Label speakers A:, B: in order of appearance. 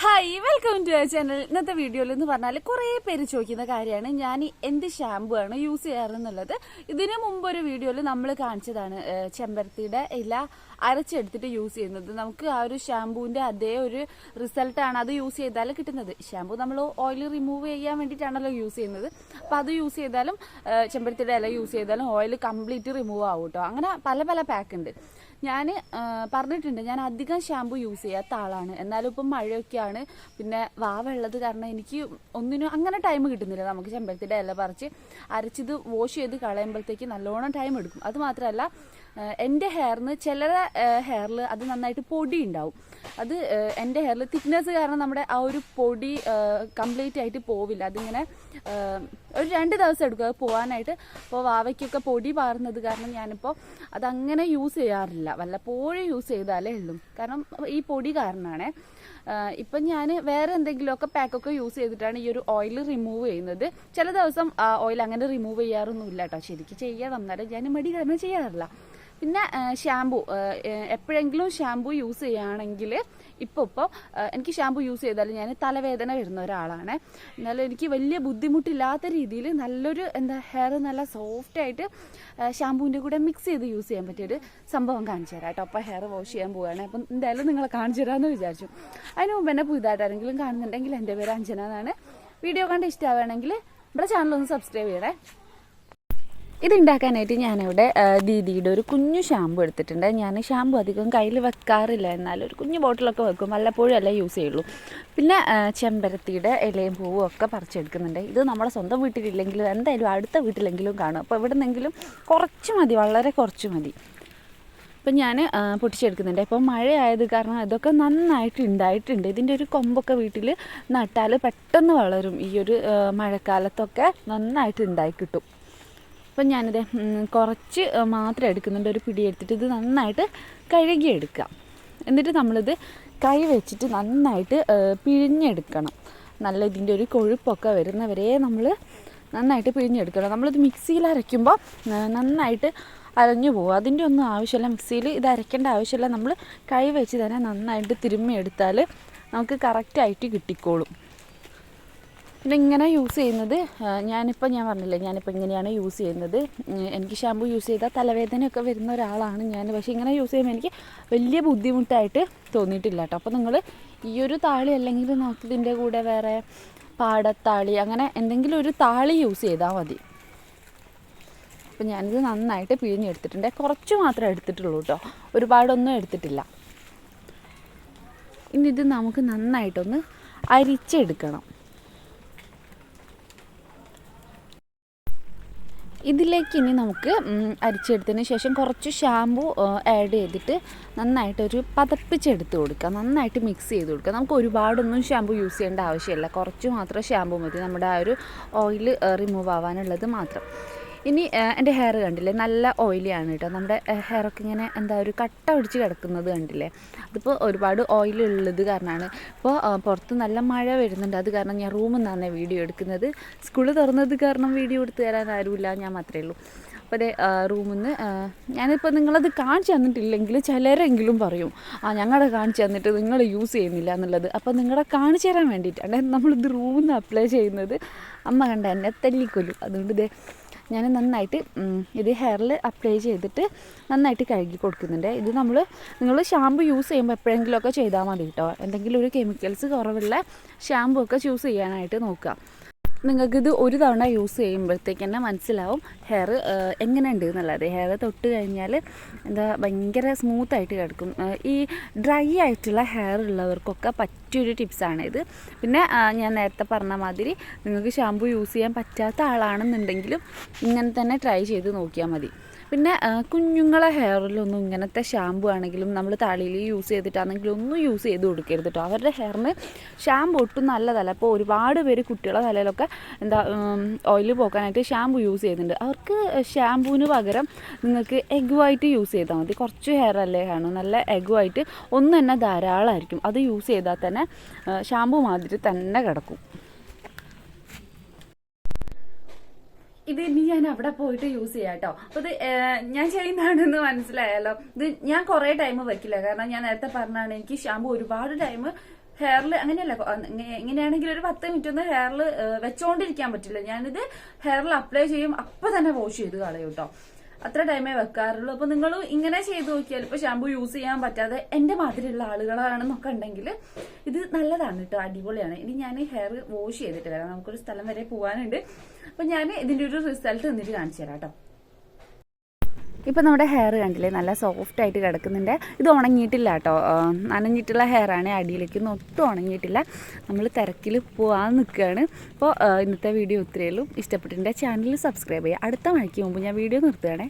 A: Hi welcome to channel ഇന്നത്തെ വീഡിയോയിൽ എന്ന് പറഞ്ഞാൽ കുറേ പേര് ചോദിക്കുന്ന കാര്യമാണ്. ഞാൻ എന്ത് ഷാമ്പു ആണ് യൂസ് ചെയ്യാറെന്നുള്ളത്? ഇതിനു മുമ്പ് ഒരു വീഡിയോയിൽ നമ്മൾ കാണിച്ചതാണ് ചെമ്പരത്തിയുടെ ഇല അരച്ചെടുത്തിട്ട് യൂസ് ചെയ്യുന്നത്. നമുക്ക് ആ ഒരു ഷാമ്പൂവിന്റെ അതേ ഒരു റിസൾട്ടാണ് അത് യൂസ് ചെയ്താൽ കിട്ടുന്നത്. ഷാമ്പു നമ്മൾ ഓയിൽ റിമൂവ് ചെയ്യാൻ വേണ്ടിയിട്ടാണല്ലോ യൂസ് ചെയ്യുന്നത്. അപ്പം അത് യൂസ് ചെയ്താലും ചെമ്പരത്തിയുടെ ഇല യൂസ് ചെയ്താലും ഓയിൽ കംപ്ലീറ്റ് റിമൂവ് ആവും കേട്ടോ അങ്ങനെ പല പല പാക്ക് ഉണ്ട്. ഞാൻ പറഞ്ഞിട്ടുണ്ട് ഞാൻ അധികം ഷാമ്പു യൂസ് ചെയ്യാത്ത ആളാണ്. എന്നാലും ഇപ്പം മഴയൊക്കെയാണ്. പിന്നെ വാവുള്ളത് കാരണം എനിക്ക് ഒന്നിനും അങ്ങനെ ടൈം കിട്ടുന്നില്ല. നമുക്ക് ചെമ്പരത്തിന്റെ ഇല പറിച്ച് അരച്ചിത് വാഷ് ചെയ്ത് കളയുമ്പോഴത്തേക്ക് നല്ലോണം ടൈം എടുക്കും. അത് മാത്രമല്ല എന്റെ ഹെയറിന് ചില ഹെയറിൽ അത് നന്നായിട്ട് പൊടി ഉണ്ടാവും അത് എന്റെ ഹെയറിൽ തിക്നെസ് കാരണം നമ്മുടെ ആ ഒരു പൊടി കംപ്ലീറ്റ് ആയിട്ട് പോവില്ല. അതിങ്ങനെ ഒരു രണ്ട് ദിവസം എടുക്കും അത് പോകാനായിട്ട് അപ്പോൾ വാവയ്ക്കൊക്കെ പൊടി പാറുന്നത് കാരണം ഞാനിപ്പോൾ അതങ്ങനെ യൂസ് ചെയ്യാറില്ല. വല്ലപ്പോഴും യൂസ് ചെയ്താലേ ഉള്ളൂ. കാരണം ഈ പൊടി കാരണമാണ് ഇപ്പം ഞാൻ വേറെ എന്തെങ്കിലുമൊക്കെ പാക്കൊക്കെ യൂസ് ചെയ്തിട്ടാണ് ഈ ഒരു ഓയിൽ റിമൂവ് ചെയ്യുന്നത്. ചില ദിവസം ഓയിൽ അങ്ങനെ റിമൂവ് ചെയ്യാറൊന്നുമില്ല കേട്ടോ ശരിക്കും ചെയ്യാൻ വന്നാലും ഞാൻ മടി കാരണം ചെയ്യാറില്ല. പിന്നെ ഷാമ്പു എപ്പോഴെങ്കിലും ഷാമ്പു യൂസ് ചെയ്യുകയാണെങ്കിൽ ഇപ്പോൾ ഇപ്പോൾ എനിക്ക് ഷാമ്പു യൂസ് ചെയ്താൽ ഞാൻ തലവേദന വരുന്ന ഒരാളാണ്. എന്നാലും എനിക്ക് വലിയ ബുദ്ധിമുട്ടില്ലാത്ത രീതിയിൽ നല്ലൊരു എന്താ ഹെയർ നല്ല സോഫ്റ്റ് ആയിട്ട് ഷാമ്പൂവിന്റെ കൂടെ മിക്സ് ചെയ്ത് യൂസ് ചെയ്യാൻ പറ്റിയൊരു സംഭവം കാണിച്ചു തരാം കേട്ടോ. അപ്പോൾ ഹെയർ വാഷ് ചെയ്യാൻ പോവുകയാണ്. അപ്പം എന്തായാലും നിങ്ങളെ കാണിച്ചു തരാമെന്ന് വിചാരിച്ചു. അതിന് മുമ്പ് എന്നെ പുതുതായിട്ട് ആരെങ്കിലും കാണുന്നുണ്ടെങ്കിൽ എന്റെ പേര് അഞ്ജന എന്നാണ്. വീഡിയോ കണ്ട് ഇഷ്ടമാവുകയാണെങ്കിൽ നമ്മുടെ ചാനൽ ഒന്ന് സബ്സ്ക്രൈബ് ചെയ്യണേ. ഇത് ഉണ്ടാക്കാനായിട്ട് ഞാനിവിടെ ദീദിയുടെ ഒരു കുഞ്ഞു ഷാമ്പു എടുത്തിട്ടുണ്ട്. ഞാൻ ഷാമ്പു അധികം കയ്യിൽ വെക്കാറില്ല. എന്നാലും ഒരു കുഞ്ഞു ബോട്ടിലൊക്കെ വെക്കും. വല്ലപ്പോഴും അല്ലേ യൂസ് ചെയ്യുള്ളൂ. പിന്നെ ചെമ്പരത്തിയുടെ ഇലയും പൂവും ഒക്കെ പറിച്ചെടുക്കുന്നുണ്ട്. ഇത് നമ്മുടെ സ്വന്തം വീട്ടിലില്ലെങ്കിലും എന്തായാലും അടുത്ത വീട്ടിലെങ്കിലും കാണും. അപ്പോൾ ഇവിടെ നിന്നെങ്കിലും കുറച്ച് മതി. വളരെ കുറച്ച് മതി. അപ്പം ഞാൻ പൊട്ടിച്ചെടുക്കുന്നുണ്ട്. ഇപ്പോൾ മഴയായത് കാരണം ഇതൊക്കെ നന്നായിട്ട് ഉണ്ടായിട്ടുണ്ട് ഇതിന്റെ ഒരു കൊമ്പൊക്കെ വീട്ടിൽ നട്ടാൽ പെട്ടെന്ന് വളരും. ഈ ഒരു മഴക്കാലത്തൊക്കെ നന്നായിട്ട് ഉണ്ടായി കിട്ടും. അപ്പം ഞാനിത് കുറച്ച് മാത്രം എടുക്കുന്നുണ്ട്. ഒരു പിടി എടുത്തിട്ട് ഇത് നന്നായിട്ട് കഴുകിയെടുക്കാം. എന്നിട്ട് നമ്മളിത് കൈ വെച്ചിട്ട് നന്നായിട്ട് പിഴിഞ്ഞെടുക്കണം. നല്ല ഇതിന്റെ ഒരു കൊഴുപ്പൊക്കെ വരുന്നവരെ നമ്മൾ നന്നായിട്ട് പിഴിഞ്ഞെടുക്കണം. നമ്മളിത് മിക്സിയിൽ അരയ്ക്കുമ്പോൾ നന്നായിട്ട് അരഞ്ഞു പോകും അതിന്റെ ഒന്നും ആവശ്യമില്ല. മിക്സിയിൽ ഇത് അരയ്ക്കേണ്ട ആവശ്യമില്ല. നമ്മൾ കൈ വെച്ച് തന്നെ നന്നായിട്ട് തിരുമ്മി എടുത്താൽ നമുക്ക് കറക്റ്റായിട്ട് കിട്ടിക്കോളും. പിന്നെ ഇങ്ങനെ യൂസ് ചെയ്യുന്നത് ഞാനിപ്പോൾ ഞാൻ പറഞ്ഞില്ലേ ഞാനിപ്പോൾ ഇങ്ങനെയാണ് യൂസ് ചെയ്യുന്നത്. എനിക്ക് ഷാമ്പു യൂസ് ചെയ്താൽ തലവേദനയൊക്കെ വരുന്ന ഒരാളാണ് ഞാൻ. പക്ഷേ ഇങ്ങനെ യൂസ് ചെയ്യുമ്പോൾ എനിക്ക് വലിയ ബുദ്ധിമുട്ടായിട്ട് തോന്നിയിട്ടില്ല കേട്ടോ. അപ്പോൾ നിങ്ങൾ ഈ ഒരു താളി അല്ലെങ്കിൽ നമുക്ക് ഇതിന്റെ കൂടെ വേറെ പാടത്താളി അങ്ങനെ എന്തെങ്കിലും ഒരു താളി യൂസ് ചെയ്താൽ മതി. അപ്പം ഞാനിത് നന്നായിട്ട് പിഴിഞ്ഞെടുത്തിട്ടുണ്ട്. കുറച്ച് മാത്രമേ എടുത്തിട്ടുള്ളൂ കേട്ടോ. ഒരുപാടൊന്നും എടുത്തിട്ടില്ല. ഇനി ഇത് നമുക്ക് നന്നായിട്ടൊന്ന് അരിച്ചെടുക്കണം. ഇതിലേക്ക് ഇനി നമുക്ക് അരിച്ചെടുത്തതിന് ശേഷം കുറച്ച് ഷാമ്പു ആഡ് ചെയ്തിട്ട് നന്നായിട്ടൊരു പതപ്പിച്ചെടുത്ത് കൊടുക്കുക നന്നായിട്ട് മിക്സ് ചെയ്ത് കൊടുക്കുക നമുക്ക് ഒരുപാടൊന്നും ഷാമ്പു യൂസ് ചെയ്യേണ്ട ആവശ്യമില്ല. കുറച്ച് മാത്രം ഷാമ്പു മതി. നമ്മുടെ ആ ഒരു ഓയിൽ റിമൂവ് ആവാനുള്ളത് മാത്രം. ഇനി എന്റെ ഹെയർ കണ്ടില്ലേ? നല്ല ഓയിലിയാണ് കേട്ടോ നമ്മുടെ ഹെയറൊക്കെ ഇങ്ങനെ എന്താ ഒരു കട്ട പിടിച്ച് കിടക്കുന്നത് കണ്ടില്ലേ? അതിപ്പോൾ ഒരുപാട് ഓയിൽ ഉള്ളത് കാരണമാണ് ഇപ്പോൾ പുറത്ത് നല്ല മഴ വരുന്നുണ്ട്. അത് കാരണം ഞാൻ റൂമിൽ നിന്നാണ് വീഡിയോ എടുക്കുന്നത്. സ്കൂൾ തുറന്നത് കാരണം വീഡിയോ എടുത്ത് തരാൻ ആരുമില്ല. ഞാൻ മാത്രമേ ഉള്ളൂ. അപ്പോൾ അതെ റൂമിൽ നിന്ന് ഞാനിപ്പോൾ നിങ്ങളത് കാണിച്ചു തന്നിട്ടില്ലെങ്കിൽ ചിലരെങ്കിലും പറയും ആ ഞങ്ങളെ കാണിച്ചു തന്നിട്ട് നിങ്ങൾ യൂസ് ചെയ്യുന്നില്ല എന്നുള്ളത്. അപ്പോൾ നിങ്ങളെ കാണിച്ചു തരാൻ വേണ്ടിയിട്ടാണ് നമ്മളിത് റൂമിൽ നിന്ന് അപ്ലൈ ചെയ്യുന്നത്. അമ്മ കണ്ട എന്നെ തല്ലിക്കൊല്ലും. അതുകൊണ്ട് ഇതേ ഞാൻ നന്നായിട്ട് ഇത് ഹെയറിൽ അപ്ലൈ ചെയ്തിട്ട് നന്നായിട്ട് കഴുകി കൊടുക്കുന്നുണ്ട്. ഇത് നമ്മൾ നിങ്ങൾ ഷാമ്പു യൂസ് ചെയ്യുമ്പോൾ എപ്പോഴെങ്കിലുമൊക്കെ ചെയ്താൽ മതി കേട്ടോ എന്തെങ്കിലും ഒരു കെമിക്കൽസ് കുറവുള്ള ഷാമ്പു ഒക്കെ ചൂസ് ചെയ്യാനായിട്ട് നോക്കുക. നിങ്ങൾക്കിത് ഒരു തവണ യൂസ് ചെയ്യുമ്പോഴത്തേക്ക് തന്നെ മനസ്സിലാവും. ഹെയർ എങ്ങനെയുണ്ട് എന്നുള്ളത്. ഹെയർ തൊട്ട് കഴിഞ്ഞാൽ എന്താ ഭയങ്കര സ്മൂത്തായിട്ട് കിടക്കും. ഈ ഡ്രൈ ആയിട്ടുള്ള ഹെയർ ഉള്ളവർക്കൊക്കെ പറ്റിയൊരു ടിപ്സാണ് ഇത്. പിന്നെ ഞാൻ നേരത്തെ പറഞ്ഞ മാതിരി നിങ്ങൾക്ക് ഷാമ്പു യൂസ് ചെയ്യാൻ പറ്റാത്ത ആളാണെന്നുണ്ടെങ്കിലും ഇങ്ങനെ തന്നെ ട്രൈ ചെയ്ത് നോക്കിയാൽ മതി. പിന്നെ കുഞ്ഞുങ്ങളെ ഹെയറിലൊന്നും ഇങ്ങനത്തെ ഷാമ്പു ആണെങ്കിലും നമ്മൾ തലയിൽ യൂസ് ചെയ്തിട്ടാണെങ്കിലും ഒന്നും യൂസ് ചെയ്ത് കൊടുക്കരുത് കേട്ടോ അവരുടെ ഹെയറിന് ഷാമ്പു ഒട്ടും നല്ലതല്ല. അപ്പോൾ ഒരുപാട് പേര് കുട്ടികളെ തലയിലൊക്കെ എന്താ ഓയിൽ പോക്കാനായിട്ട് ഷാമ്പു യൂസ് ചെയ്യുന്നുണ്ട്. അവർക്ക് ഷാമ്പുവിന് പകരം നിങ്ങൾക്ക് എഗ് വൈറ്റ് യൂസ് ചെയ്താൽ മതി. കുറച്ച് ഹെയർ അല്ലേ കാണും. നല്ല എഗ് വൈറ്റ് ഒന്ന് തന്നെ ധാരാളമായിരിക്കും അത് യൂസ് ചെയ്താൽ തന്നെ ഷാമ്പു മാതിരി തന്നെ കിടക്കും. ഇത് ഇനി ഞാൻ അവിടെ പോയിട്ട് യൂസ് ചെയ്യാം കേട്ടോ അപ്പൊ ഇത് ഞാൻ ചെയ്യുന്നതാണെന്ന് മനസ്സിലായല്ലോ. ഇത് ഞാൻ കുറെ ടൈം വെക്കില്ല. കാരണം ഞാൻ നേരത്തെ പറഞ്ഞാണ് എനിക്ക് ഷാമ്പു ഒരുപാട് ടൈം ഹെയറിൽ അങ്ങനെയല്ല എങ്ങനെയാണെങ്കിലും ഇങ്ങ- ഒരു പത്ത് മിനിറ്റ് ഒന്ന് ഹെയറിൽ വെച്ചോണ്ടിരിക്കാൻ പറ്റില്ല. ഞാനിത് ഹെയറിൽ അപ്ലൈ ചെയ്യും. അപ്പൊ തന്നെ വാഷ് ചെയ്ത് കളയും അത്ര ടൈമേ വെക്കാറുള്ളൂ. അപ്പൊ നിങ്ങൾ ഇങ്ങനെ ചെയ്ത് നോക്കിയാൽ ഇപ്പൊ ഷാമ്പു യൂസ് ചെയ്യാൻ പറ്റാതെ എന്റെ മാതിരിയുള്ള ആളുകളാണെന്നൊക്കെ ഉണ്ടെങ്കിൽ ഇത് നല്ലതാണ് കേട്ടോ അടിപൊളിയാണ്. ഇനി ഞാൻ ഹെയർ വാഷ് ചെയ്തിട്ട് വരാം. നമുക്കൊരു സ്ഥലം വരെ പോകാനുണ്ട് അപ്പൊ ഞാൻ ഇതിന്റെ ഒരു റിസൾട്ട് എന്നിട്ട് കാണിച്ചു തരാം കേട്ടോ ഇപ്പം നമ്മുടെ ഹെയർ കണ്ടില്ലേ? നല്ല സോഫ്റ്റ് ആയിട്ട് കിടക്കുന്നുണ്ട്. ഇത് ഉണങ്ങിയിട്ടില്ല കേട്ടോ. നനഞ്ഞിട്ടുള്ള നനഞ്ഞിട്ടുള്ള ഹെയറാണ് അടിയിലേക്കൊന്നും ഒട്ടും ഉണങ്ങിയിട്ടില്ല. നമ്മൾ തിരക്കിൽ പോകാൻ നിൽക്കുകയാണ്. അപ്പോൾ ഇന്നത്തെ വീഡിയോ ഇത്രയേ ഉള്ളൂ. ഇഷ്ടപ്പെട്ടിട്ടുണ്ടെങ്കിൽ ചാനൽ സബ്സ്ക്രൈബ് ചെയ്യുക. അടുത്ത മഴയ്ക്ക് മുമ്പ് ഞാൻ വീഡിയോ നിർത്തുകയാണേ.